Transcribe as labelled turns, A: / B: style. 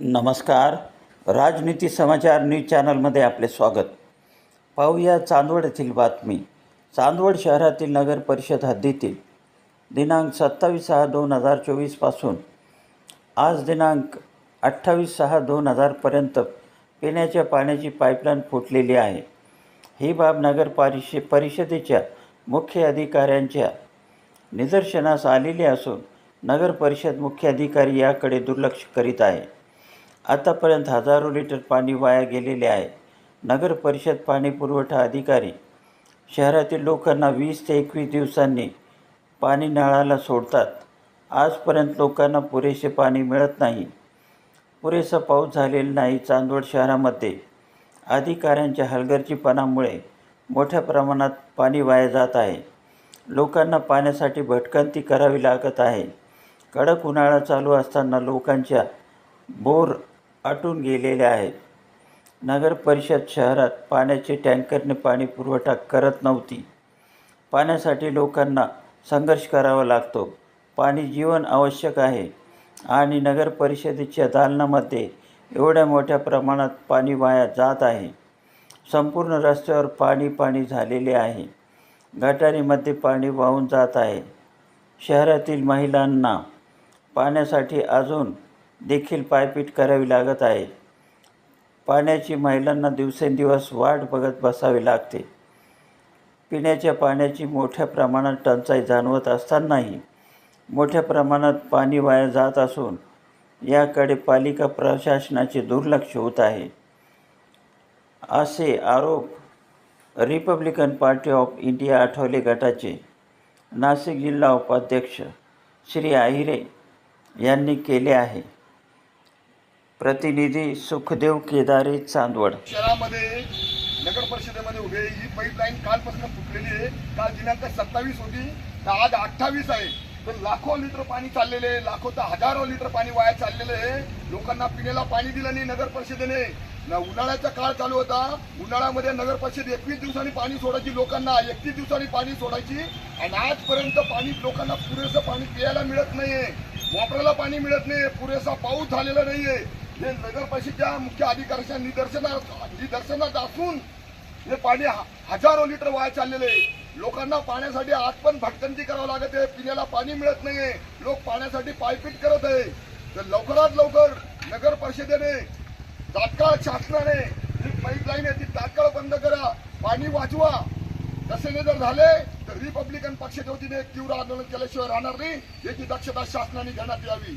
A: नमस्कार. राजनीती समाचार न्यूज चॅनलमध्ये आपले स्वागत. पाहूया चांदवड येथील बातमी. चांदवड शहरातील नगर परिषद हद्दीतील दिनांक सत्तावीस सहा दोन हजार चोवीसपासून आज दिनांक अठ्ठावीस सहा दोन हजारपर्यंत पिण्याच्या पाण्याची पाईपलाईन फुटलेली आहे. ही बाब नगर परिषे परिषदेच्या मुख्य अधिकाऱ्यांच्या निदर्शनास आलेली असून नगर परिषद मुख्य अधिकारी याकडे दुर्लक्ष करीत आहे. आतापर्यंत हजारो लिटर पाणी वाया गेलेले आहे. नगर परिषद पाणी पुरवठा अधिकारी. शहरातील लोकांना वीस ते एकवीस दिवसांनी पाणी नळाला सोडतात. आजपर्यंत लोकांना पुरेसे पाणी मिळत नाही. पुरेसा पाऊस झालेला नाही चांदवड शहरामध्ये. अधिकाऱ्यांच्या हलगर्जीपणामुळे मोठ्या प्रमाणात पाणी वाया जात आहे. लोकांना पाण्यासाठी भटकंती करावी लागत आहे. कडक उन्हाळा चालू असताना लोकांच्या बोर आटून गेलेले आहेत. नगर परिषद शहरात पाण्याचे टँकरने पाणी पुरवठा करत नव्हती. पाण्यासाठी लोकांना संघर्ष करावा लागतो. पाणी जीवन आवश्यक आहे आणि नगर परिषदेच्या दालनामध्ये एवढ्या मोठ्या प्रमाणात पाणी वाया जात आहे. संपूर्ण रस्त्यावर पाणी पाणी झालेले आहे. गटारीमध्ये पाणी वाहून जात आहे. शहरातील महिलांना पाण्यासाठी अजून देखील पायपीट करावी लागत आहे. पाण्याची महिलांना दिवसेंदिवस वाट बघत बसावी लागते. पिण्याच्या पाण्याची मोठ्या प्रमाणात टंचाई जाणवत असतानाही मोठ्या प्रमाणात पाणी वाया जात असून याकडे पालिका प्रशासनाचे दुर्लक्ष होत आहे. असे आरोप Republican party of India Athawale गटाचे नाशिक जिल्हा उपाध्यक्ष श्री आहिरे यांनी केले आहे. प्रतिनिधी सुखदेव केदारे चांदवड.
B: शहरामध्ये नगर परिषदेमध्ये उभे ही पाईपलाईन कालपासून फुटलेली आहे. काल दिनांक सत्तावीस होती. तर आज अठ्ठावीस आहे. तर लाखो लिटर पाणी चाललेले आहे. लाखो तर हजारो लिटर पाणी वाया चाललेलं आहे. लोकांना पिण्याला पाणी दिलं नाही नगर परिषदेने. उन्हाळ्याचा काळ चालू होता. उन्हाळ्यामध्ये नगर परिषद एकवीस दिवसांनी पाणी सोडायची लोकांना. एकतीस दिवसांनी पाणी सोडायची. आणि आजपर्यंत पाणी लोकांना पुरेसं पाणी प्यायला मिळत नाहीये. वापरायला पाणी मिळत नाही पुरेसा पाऊस झालेला नाहीये. हे नगर परिषदेच्या मुख्य अधिकाऱ्यांच्या निदर्शनात निदर्शनात असून हे पाणी हजारो लिटर वाया चाललेले आहे. लोकांना पाण्यासाठी आज पण भटकंती करावं लागत आहे. पिण्याला पाणी मिळत नाहीये. लोक पाण्यासाठी पायपीट करत आहे. तर लवकरात लवकर नगर परिषदेने तात्काळ शासनाने जी पाईपलाईन आहे ती तात्काळ बंद करा. पाणी वाचवा. तसे नाही जर झाले तर रिपब्लिकन पक्षाच्या वतीने तीव्र आंदोलन केल्याशिवाय राहणार नाही. याची दक्षता शासनाने घेण्यात यावी.